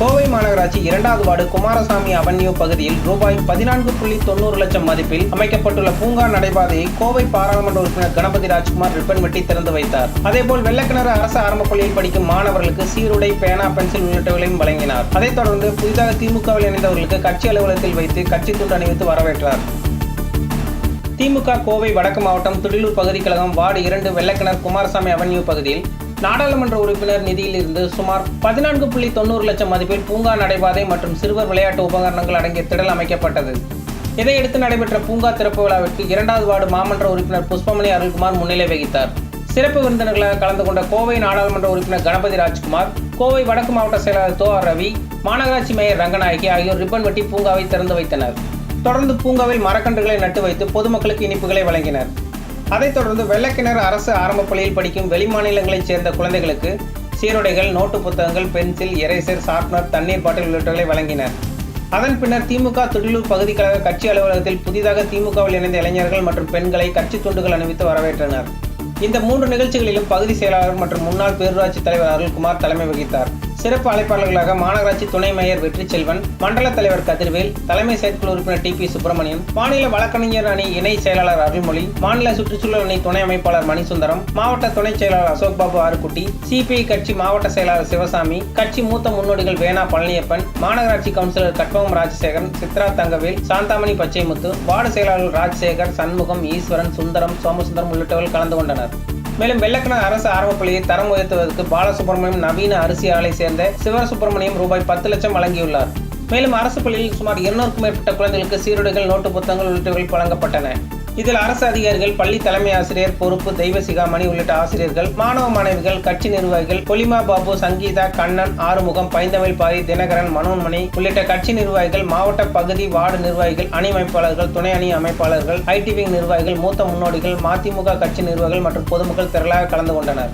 கோவை மாநகராட்சி இரண்டாவது ward Kumaraswamy avenue பகுதியில் ரூபாய் பதினான்கு புள்ளி தொண்ணூறு லட்சம் மதிப்பில் அமைக்கப்பட்டுள்ள பூங்கா நடைபாதையை கோவை பாராளுமன்ற உறுப்பினர் கணபதி ராஜ்குமார் ரிப்பன் வெட்டி திறந்து வைத்தார். அதேபோல் வெள்ளக்கிணறு அரசு ஆரம்ப பள்ளியில் படிக்கும் மாணவர்களுக்கு சீருடை பேனா பென்சில் உள்ளிட்டவர்களையும் வழங்கினார். அதைத் தொடர்ந்து புதிதாக திமுகவில் இணைந்தவர்களுக்கு கட்சி அலுவலகத்தில் வைத்து கட்சி துண்டு அணிவித்து வரவேற்றார். திமுக கோவை வடக்கு மாவட்டம் துடிலூர் பகுதி கழகம் வார்டு இரண்டு வெள்ளக்கிணர் குமாரசாமி அவென்யூ பகுதியில் நாடாளுமன்ற உறுப்பினர் நிதியில் இருந்து சுமார் பதினான்கு புள்ளி தொண்ணூறு லட்சம் மதிப்பில் பூங்கா நடைபாதை மற்றும் சிறுவர் விளையாட்டு உபகரணங்கள் அடங்கிய திடல் அமைக்கப்பட்டது. இதையடுத்து நடைபெற்ற பூங்கா திறப்பு விழாவிற்கு இரண்டாவது வார்டு மாமன்ற உறுப்பினர் புஷ்பமணி அருள்குமார் முன்னிலை வகித்தார். சிறப்பு விருந்தினர்களாக கலந்து கொண்ட கோவை நாடாளுமன்ற உறுப்பினர் கணபதி ராஜ்குமார் கோவை வடக்கு மாவட்ட செயலாளர் தோ ஆர் ரவி மாநகராட்சி மேயர் ரங்கநாயகி ஆகியோர் ரிப்பன் வெட்டி பூங்காவை திறந்து வைத்தனர். தொடர்ந்து பூங்காவில் மரக்கன்றுகளை நட்டு வைத்து பொதுமக்களுக்கு இனிப்புகளை வழங்கினர். அதைத் தொடர்ந்து வெள்ளக்கிணறு அரசு ஆரம்ப பள்ளியில் படிக்கும் வெளிமாநிலங்களைச் சேர்ந்த குழந்தைகளுக்கு சீருடைகள் நோட்டு புத்தகங்கள் பென்சில் எரேசர் ஷார்ப்னர் தண்ணீர் பாட்டில் உள்ளிட்டவைகளை வழங்கினர். அதன் பின்னர் திமுக துடிலூர் பகுதி கழக கட்சி அலுவலகத்தில் புதிதாக திமுகவில் இணைந்த இளைஞர்கள் மற்றும் பெண்களை கட்சி துண்டுகள் அணிவித்து வரவேற்றனர். இந்த மூன்று நிகழ்ச்சிகளிலும் பகுதி செயலாளர் மற்றும் முன்னாள் பேரூராட்சி தலைவர் அருள்குமார் தலைமை வகித்தார். சிறப்பு அழைப்பாளர்களாக மாநகராட்சி துணை மேயர் வெற்றி செல்வன் மண்டல தலைவர் கதிர்வேல் தலைமை செயற்குழு உறுப்பினர் டி பி சுப்பிரமணியன் மாநில வழக்கறிஞர் அணி இணை செயலாளர் அருள்மொழி மாநில சுற்றுச்சூழல் அணி துணை அமைப்பாளர் மணிசுந்தரம் மாவட்ட துணை செயலாளர் அசோக் பாபு ஆறுக்குட்டி சிபிஐ கட்சி மாவட்ட செயலாளர் சிவசாமி கட்சி மூத்த முன்னோடிகள் வேணா பழனியப்பன் மாநகராட்சி கவுன்சிலர் கட்பகம் ராஜசேகரன் சித்ரா தங்கவேல் சாந்தாமணி பச்சைமுத்து வார்டு செயலாளர் ராஜசேகர் சண்முகம் ஈஸ்வரன் சுந்தரம் சோமசுந்தரம் உள்ளிட்டவர்கள் கலந்து கொண்டனர். மேலும் வெள்ளக்கண அரசு ஆரம்ப பள்ளியை தரம் உயர்த்துவதற்கு பாலசுப்ரமணியம் நவீன அரிசி ஆலை சேர்ந்த சிவசுப்பிரமணியம் ரூபாய் பத்து லட்சம் வழங்கியுள்ளார். மேலும் அரசு பள்ளியில் சுமார் இருநூறுக்கும் மேற்பட்ட குழந்தைகளுக்கு சீருடைகள் நோட்டு புத்தகங்கள் உள்ளிட்டவை வழங்கப்பட்டன. இதில் அரசு அதிகாரிகள் பள்ளி தலைமை ஆசிரியர் பொறுப்பு தெய்வ சிகாமணி உள்ளிட்ட ஆசிரியர்கள் மாணவ மாணவிகள் கட்சி நிர்வாகிகள் பொலிமா பாபு சங்கீதா கண்ணன் ஆறுமுகம் பைந்தமிழ் பாரி தினகரன் மனோன்மணி உள்ளிட்ட கட்சி நிர்வாகிகள் மாவட்ட பகுதி வார்டு நிர்வாகிகள் அணி அமைப்பாளர்கள் துணை அணி அமைப்பாளர்கள் ஐடிவி நிர்வாகிகள் மூத்த முன்னோடிகள் மதிமுக கட்சி நிர்வாகிகள் மற்றும் பொதுமக்கள் திரளாக கலந்து கொண்டனர்.